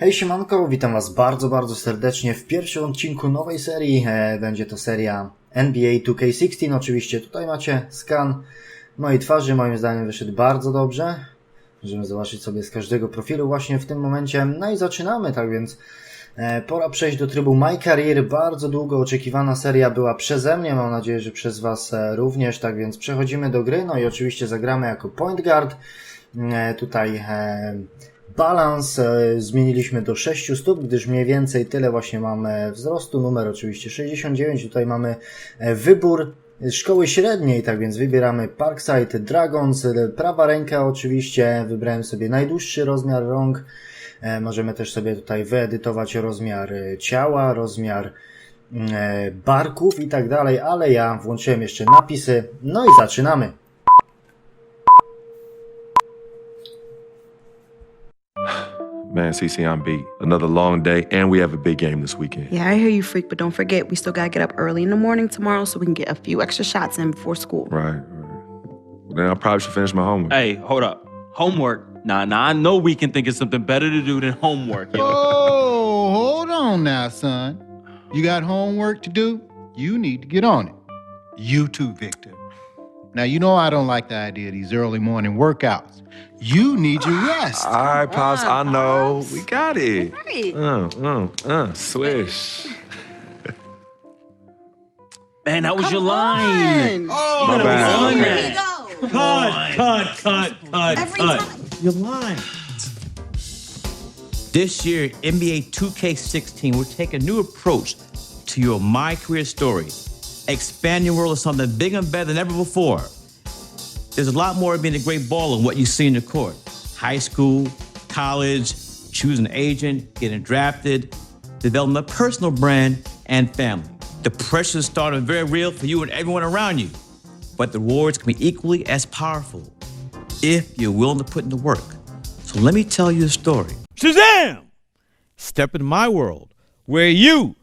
Hej siemanko, witam was bardzo, bardzo serdecznie w pierwszym odcinku nowej serii. E, będzie to seria NBA 2K16. Oczywiście tutaj macie skan mojej twarzy. Moim zdaniem wyszedł bardzo dobrze. Możemy zobaczyć sobie z każdego profilu właśnie w tym momencie. No i zaczynamy, tak więc e, pora przejść do trybu My Career. Bardzo długo oczekiwana seria była przeze mnie. Mam nadzieję, że przez was e, również. Tak więc przechodzimy do gry. No i oczywiście zagramy jako point guard. Tutaj balans e, zmieniliśmy do 6 stóp, gdyż mniej więcej tyle właśnie mamy wzrostu. Numer oczywiście 69. Tutaj mamy e, wybór szkoły średniej, tak więc wybieramy Parkside Dragons. E, Prawa ręka oczywiście. Wybrałem sobie najdłuższy rozmiar rąk. Możemy też sobie tutaj wyedytować rozmiar ciała, rozmiar barków i tak dalej, ale ja włączyłem jeszcze napisy. No i zaczynamy. Man, CC, I'm beat. Another long day, and we have a big game this weekend. Yeah, I hear you, freak, but don't forget, we still gotta get up early in the morning tomorrow so we can get a few extra shots in before school. Right, right. Then I probably should finish my homework. Hey, hold up. Homework. Nah, nah, I know we can think of something better to do than homework. yo. Oh, hold on now, son. You got homework to do? You need to get on it. You too, Victor. Now, you know I don't like the idea of these early morning workouts. You need your rest. All right, Pops, I know. We got it. Right. Uh, uh, uh, swish. Man, that was your line. Oh, My bad. on Okay. that. Cut, cut, cut, cut, Every cut. time. Your line. This year, NBA 2K16, we're taking a new approach to your My Career story. Expand your world to something bigger and better than ever before. There's a lot more of being a great baller than what you see in the court. High school, college, choosing an agent, getting drafted, developing a personal brand and family. The pressure is starting very real for you and everyone around you, but the rewards can be equally as powerful if you're willing to put in the work. So let me tell you a story. Shazam! Step into my world where you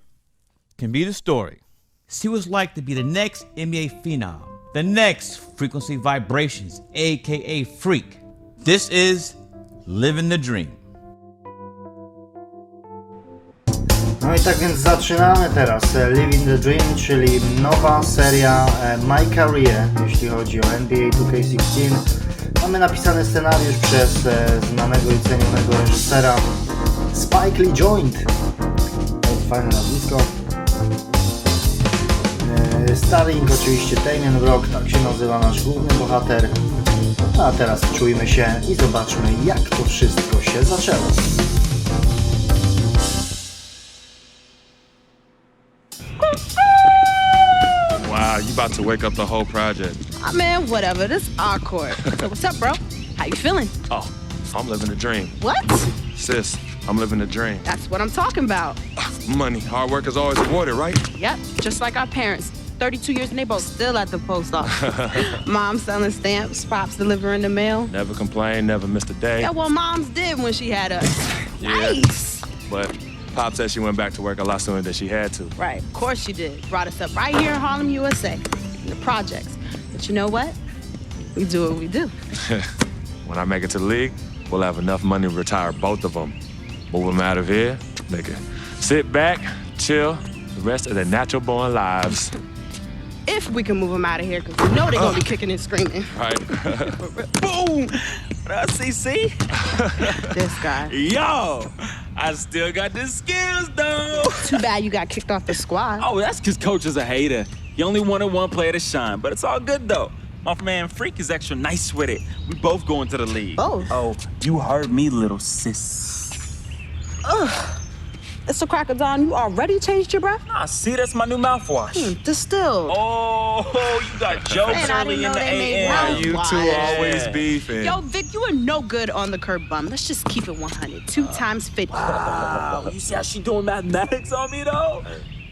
can be the story. See what it's like to be the next NBA phenom, the next frequency vibrations, aka freak. This is living the dream. No i tak więc zaczynamy teraz Living the Dream, czyli nowa seria My Career, jeśli chodzi o NBA 2K16. Mamy napisany scenariusz przez znanego i cenionego reżysera Spike Lee Joint. To jest fajne nazwisko. Starring oczywiście Damien Rock, tak się nazywa nasz główny bohater. A teraz czujmy się i zobaczmy jak to wszystko się zaczęło. Wow, you about to wake up the whole project. Ah, man, whatever. This court. So what's up, bro? How you feeling? Oh, I'm living the dream. What? Sis, I'm living the dream. That's what I'm talking about. Money, hard work is always rewarded, right? Yep, just like our parents. 32 years and they both still at the post office. Mom selling stamps, pops delivering the mail. Never complain, never missed a day. Yeah, well, moms did when she had us. Yeah. Nice. But Pop said she went back to work a lot sooner than she had to. Right, of course she did. Brought us up right here in Harlem, USA, in the projects. But you know what? We do what we do. When I make it to the league, we'll have enough money to retire both of them. Move them out of here. Can sit back, chill, the rest of their natural born lives. If we can move them out of here, because we know they're gonna be oh. kicking and screaming. Right? Boom! What up, CC? This guy. Yo! I still got the skills, though. Too bad you got kicked off the squad. Oh, that's because coach is a hater. You only wanted one player to shine, but it's all good, though. My man Freak is extra nice with it. We both going to the league. Both? Oh, you heard me, little sis. It's a crack of dawn. You already changed your breath? Ah, see, that's my new mouthwash. Distilled. Oh, you got jokes Man, I early didn't in know the they made AM. you two Why? always beefing. Yo, Vic, you are no good on the curb bum. Let's just keep it 100. Two times 50. Wow, you see how she doing mathematics on me, though?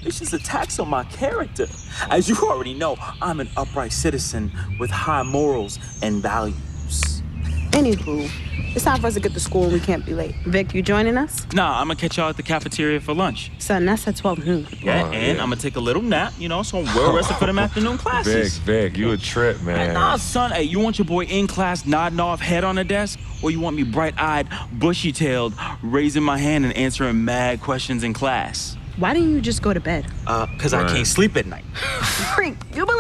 It's just a tax on my character. As you already know, I'm an upright citizen with high morals and values. Anywho, it's time for us to get to school and we can't be late. Vic, you joining us? Nah, I'm gonna catch y'all at the cafeteria for lunch. Son, that's at 12 noon. Yeah, Oh, and yeah. I'm gonna take a little nap, you know, so I'm well rested for them afternoon Vic, classes. Vic, Vic, you a trip, Hey, man. nah, son. Hey, you want your boy in class nodding off, head on the desk, or you want me bright-eyed, bushy-tailed, raising my hand and answering mad questions in class? Why didn't you just go to bed? Uh, cause I can't sleep at night. Freak, you believe this?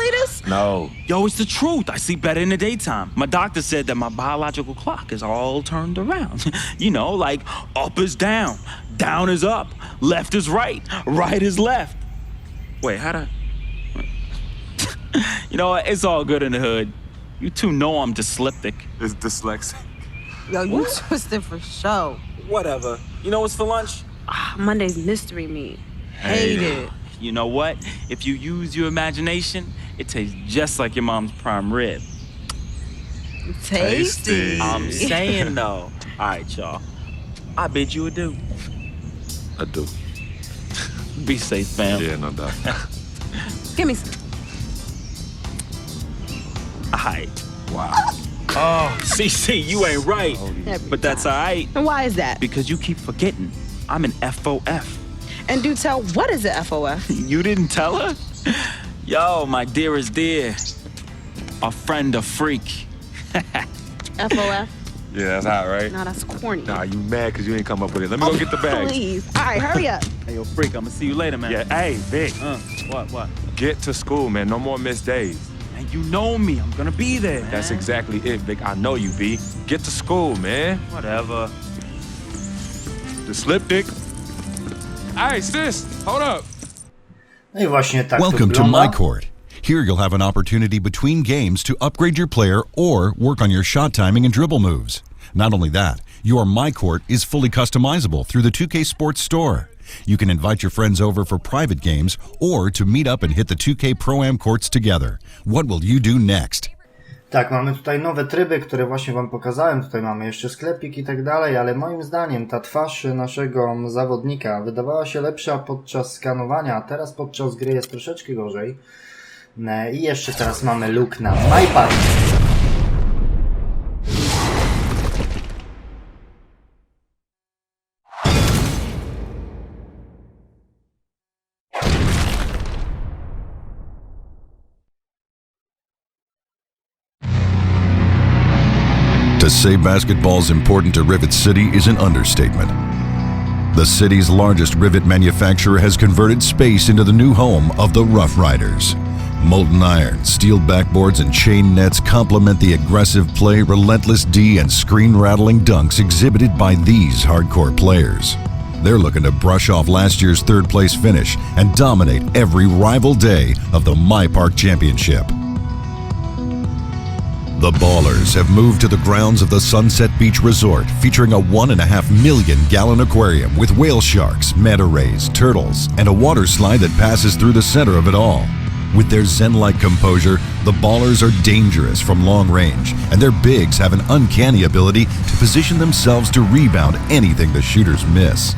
No. Yo, it's the truth. I sleep better in the daytime. My doctor said that my biological clock is all turned around. you know, like up is down, down is up, left is right, right is left. Wait, how to? you know what? It's all good in the hood. You two know I'm dyslexic. It's dyslexic. Yo, you twisted for show. Whatever. You know what's for lunch? Ah, Monday's mystery meat. Hate it. You know what? If you use your imagination, it tastes just like your mom's prime rib. Tasty. I'm saying though. All right, y'all. I bid you adieu. I do. Be safe, fam. Yeah, no doubt. Give me some. Alright. wow. Oh, CC, you ain't right. Oh, Every But that's alright. And why is that? Because you keep forgetting. I'm an FOF. And do tell, what is a FOF? You didn't tell her? Yo, my dearest dear. A friend, a freak. FOF? Yeah, that's hot, right? No, that's corny. Nah, you mad because you ain't come up with it. Let me go get the bags. Please. All right, hurry up. Hey, yo, freak, I'm gonna see you later, man. Yeah, hey, Vic, Uh, what, what? get to school, man. No more missed days. And you know me. I'm gonna be there. man. That's exactly it, Vic. I know you, B. Get to school, man. Whatever. The slip dick. Hey, sis, hold up. No i właśnie tak Welcome to wygląda. My Court. Here you'll have an opportunity between games to upgrade your player or work on your shot timing and dribble moves. Not only that, your My Court is fully customizable through the 2K Sports Store. You can invite your friends over for private games or to meet up and hit the 2K Pro Am courts together. What will you do next? Tak, mamy tutaj nowe tryby, które właśnie Wam pokazałem. Tutaj mamy jeszcze sklepik i tak dalej, ale moim zdaniem ta twarz naszego zawodnika wydawała się lepsza podczas skanowania, a teraz podczas gry jest troszeczkę gorzej. E, I jeszcze teraz mamy look na MyPad. Say basketball's important to Rivet City is an understatement. The city's largest rivet manufacturer has converted space into the new home of the Rough Riders. Molten iron, steel backboards, and chain nets complement the aggressive play, relentless D, and screen rattling dunks exhibited by these hardcore players. They're looking to brush off last year's third place finish and dominate every rival day of the My Park Championship. The Ballers have moved to the grounds of the Sunset Beach Resort, featuring a one and a half million gallon aquarium with whale sharks, manta rays, turtles, and a water slide that passes through the center of it all. With their zen like composure, the Ballers are dangerous from long range, and their bigs have an uncanny ability to position themselves to rebound anything the shooters miss.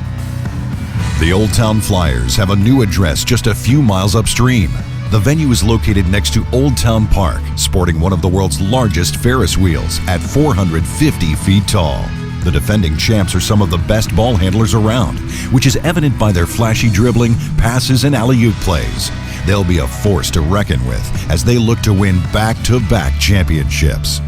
The Old Town Flyers have a new address just a few miles upstream. The venue is located next to Old Town Park, sporting one of the world's largest Ferris wheels at 450 feet tall. The defending champs are some of the best ball handlers around, which is evident by their flashy dribbling, passes, and alley oop plays. They'll be a force to reckon with as they look to win back to back championships.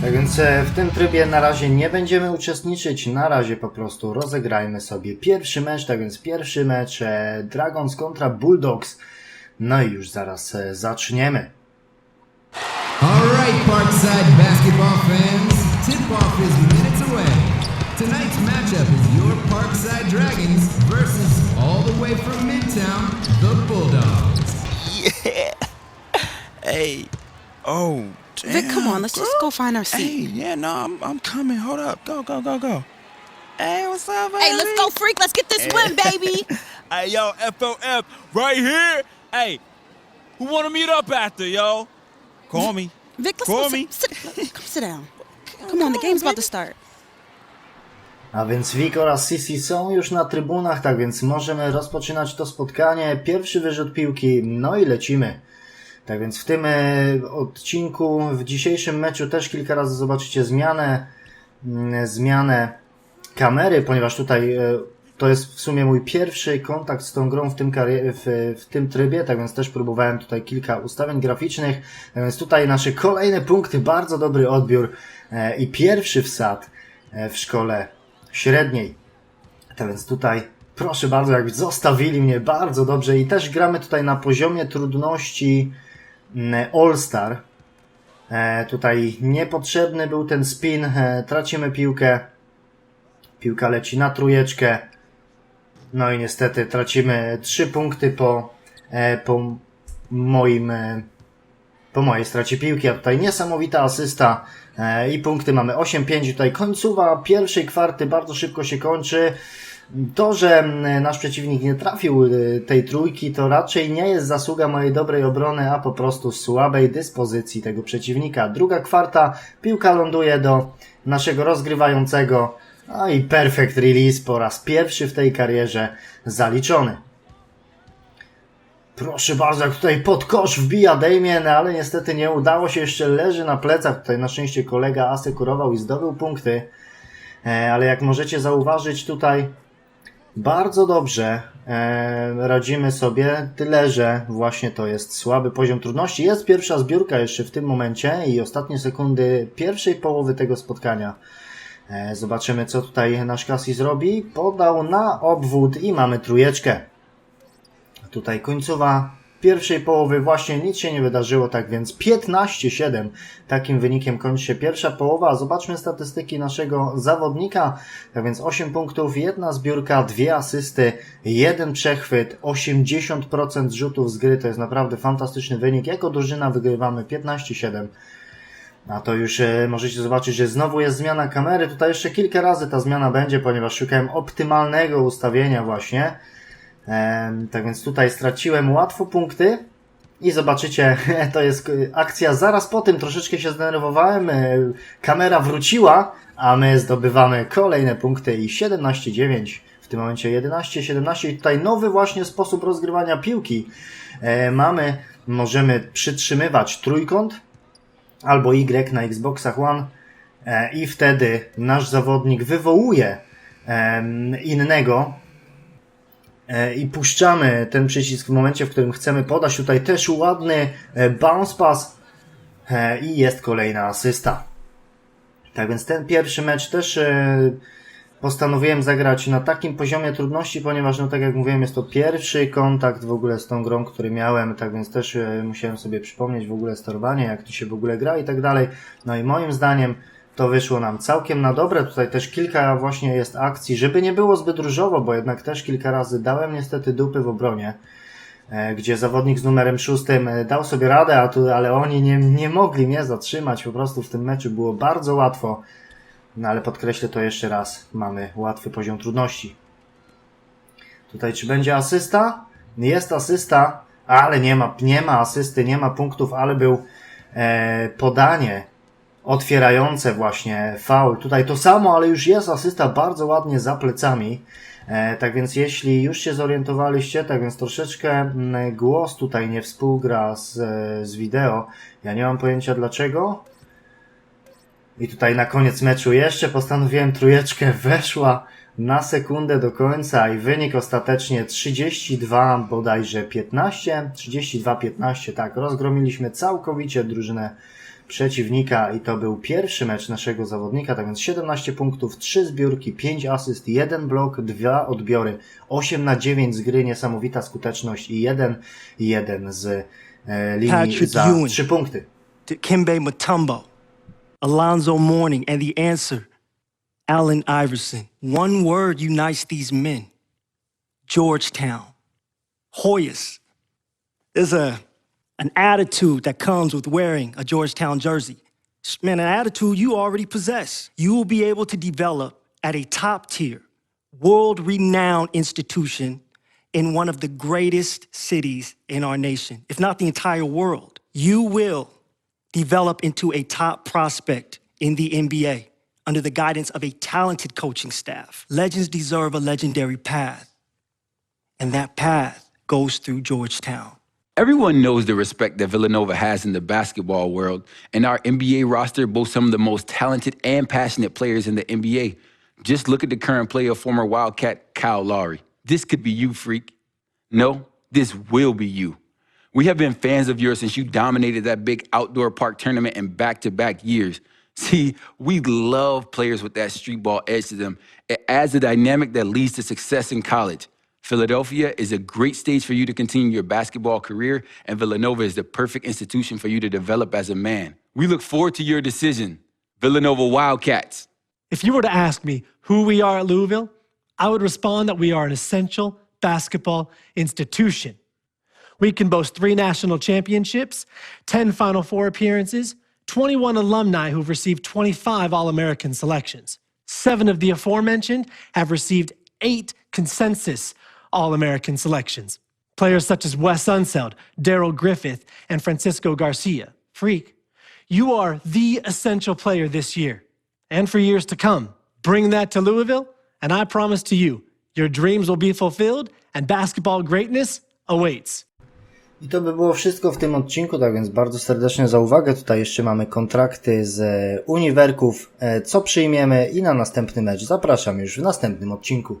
Tak więc e, w tym trybie na razie nie będziemy uczestniczyć, na razie po prostu rozegrajmy sobie pierwszy mecz, tak więc pierwszy mecz e, Dragons kontra Bulldogs. No i już zaraz e, zaczniemy. All right, Parkside basketball fans, tip-off is minutes away. Tonight's matchup is your Parkside Dragons versus all the way from Midtown, the Bulldogs. Hey. Oh, damn. Vic, come on, let's just go find our Hey, seat. yeah, no, I'm, I'm coming. Hold up. Go, go, go, go. Hey, what's up, baby? Hey, let's go, freak. Let's get this win, baby. Hey, yo, FOF, right here. Hey, who want to meet up after, yo? Call me. Vic, let's Call go. me. Sit, sit, come sit down. Come on, the game's about to start. A więc Vic oraz Sisi są już na trybunach, tak więc możemy rozpoczynać to spotkanie. Pierwszy wyrzut piłki, no i lecimy. Tak więc w tym e, odcinku, w dzisiejszym meczu też kilka razy zobaczycie zmianę, mm, zmianę kamery, ponieważ tutaj e, to jest w sumie mój pierwszy kontakt z tą grą w tym, w, w tym trybie, tak więc też próbowałem tutaj kilka ustawień graficznych, tak więc tutaj nasze kolejne punkty, bardzo dobry odbiór e, i pierwszy wsad w szkole średniej. Tak więc tutaj proszę bardzo, jakby zostawili mnie bardzo dobrze. I też gramy tutaj na poziomie trudności mm, All Star. E, tutaj niepotrzebny był ten spin, e, tracimy piłkę, piłka leci na trójeczkę, no i niestety tracimy trzy punkty po, e, po moim e, po mojej stracie piłki, a tutaj niesamowita asysta e, i punkty mamy 8-5. Tutaj końcowa pierwszej kwarty bardzo szybko się kończy. To, że mm, nasz przeciwnik nie trafił y, tej trójki, to raczej nie jest zasługa mojej dobrej obrony, a po prostu słabej dyspozycji tego przeciwnika. Druga kwarta, piłka ląduje do naszego rozgrywającego, a i perfect release po raz pierwszy w tej karierze zaliczony. Proszę bardzo, jak tutaj pod kosz wbija Damien, ale niestety nie udało się, jeszcze leży na plecach. Tutaj na szczęście kolega asekurował i zdobył punkty. E, ale jak możecie zauważyć tutaj bardzo dobrze e, radzimy sobie, tyle że właśnie to jest słaby poziom trudności. Jest pierwsza zbiórka jeszcze w tym momencie i ostatnie sekundy pierwszej połowy tego spotkania. E, zobaczymy co tutaj nasz Cassie zrobi. Podał na obwód i mamy trójeczkę. Tutaj końcowa pierwszej połowy właśnie nic się nie wydarzyło, tak więc 15-7. Takim wynikiem kończy się pierwsza połowa. Zobaczmy statystyki naszego zawodnika. Tak więc 8 punktów, jedna zbiórka, dwie asysty, jeden przechwyt, 80% rzutów z gry. To jest naprawdę fantastyczny wynik. Jako drużyna wygrywamy 15-7. A to już e, możecie zobaczyć, że znowu jest zmiana kamery. Tutaj jeszcze kilka razy ta zmiana będzie, ponieważ szukałem optymalnego ustawienia właśnie. Tak więc tutaj straciłem łatwo punkty. I zobaczycie, to jest akcja zaraz po tym. Troszeczkę się zdenerwowałem. e, Kamera wróciła, a my zdobywamy kolejne punkty i 17-9. W tym momencie 11-17. I tutaj nowy właśnie sposób rozgrywania piłki. E, mamy, możemy przytrzymywać trójkąt albo Y na Xboxach One e, i wtedy nasz zawodnik wywołuje innego i puszczamy ten przycisk w momencie, w którym chcemy podać. Tutaj też ładny e, bounce pass e, i jest kolejna asysta. Tak więc ten pierwszy mecz też e, postanowiłem zagrać na takim poziomie trudności, ponieważ, no tak jak mówiłem, jest to pierwszy kontakt w ogóle z tą grą, który miałem, tak więc też e, musiałem sobie przypomnieć w ogóle sterowanie, jak to się w ogóle gra i tak dalej. No i moim zdaniem to wyszło nam całkiem na dobre. Tutaj też kilka właśnie jest akcji, żeby nie było zbyt różowo, bo jednak też kilka razy dałem niestety dupy w obronie e, gdzie zawodnik z numerem szóstym e, dał sobie radę, a tu, ale oni nie, nie mogli mnie zatrzymać. Po prostu w tym meczu było bardzo łatwo. No ale podkreślę to jeszcze raz. Mamy łatwy poziom trudności. Tutaj czy będzie asysta? Jest asysta, ale nie ma, nie ma asysty, nie ma punktów, ale był e, podanie otwierające właśnie faul. Tutaj to samo, ale już jest asysta bardzo ładnie za plecami. E, tak więc jeśli już się zorientowaliście, tak więc troszeczkę mm, głos tutaj nie współgra z, z wideo. Ja nie mam pojęcia dlaczego. I tutaj na koniec meczu jeszcze postanowiłem trójeczkę weszła na sekundę do końca i wynik ostatecznie 32 bodajże 15, 32-15, tak, rozgromiliśmy całkowicie drużynę przeciwnika i to był pierwszy mecz naszego zawodnika, tak więc 17 punktów, 3 zbiórki, 5 asyst, 1 blok, 2 odbiory, 8 na 9 z gry, niesamowita skuteczność i 1 1 z e, linii Patrick za Ewing. 3 punkty. Dikembe Mutombo, Alonzo Mourning, and the answer, Allen Iverson. One word unites these men Georgetown, Hoyas. There's a, an attitude that comes with wearing a Georgetown jersey. Man, an attitude you already possess. You will be able to develop at a top tier, world renowned institution in one of the greatest cities in our nation, if not the entire world. You will develop into a top prospect in the NBA under the guidance of a talented coaching staff. Legends deserve a legendary path, and that path goes through Georgetown. Everyone knows the respect that Villanova has in the basketball world, and our NBA roster boasts some of the most talented and passionate players in the NBA. Just look at the current player, former Wildcat Kyle Lowry. This could be you, freak. No, this will be you. We have been fans of yours since you dominated that big outdoor park tournament in back to back years. See, we love players with that street ball edge to them. It adds a dynamic that leads to success in college. Philadelphia is a great stage for you to continue your basketball career, and Villanova is the perfect institution for you to develop as a man. We look forward to your decision. Villanova Wildcats. If you were to ask me who we are at Louisville, I would respond that we are an essential basketball institution. We can boast three national championships, 10 Final Four appearances, 21 alumni who've received 25 All American selections. Seven of the aforementioned have received eight consensus All American selections. Players such as Wes Unseld, Daryl Griffith, and Francisco Garcia. Freak, you are the essential player this year and for years to come. Bring that to Louisville, and I promise to you, your dreams will be fulfilled and basketball greatness awaits. I to by było wszystko w tym odcinku, tak więc bardzo serdecznie za uwagę. Tutaj jeszcze mamy kontrakty z e, uniwerków, e, co przyjmiemy i na następny mecz zapraszam już w następnym odcinku.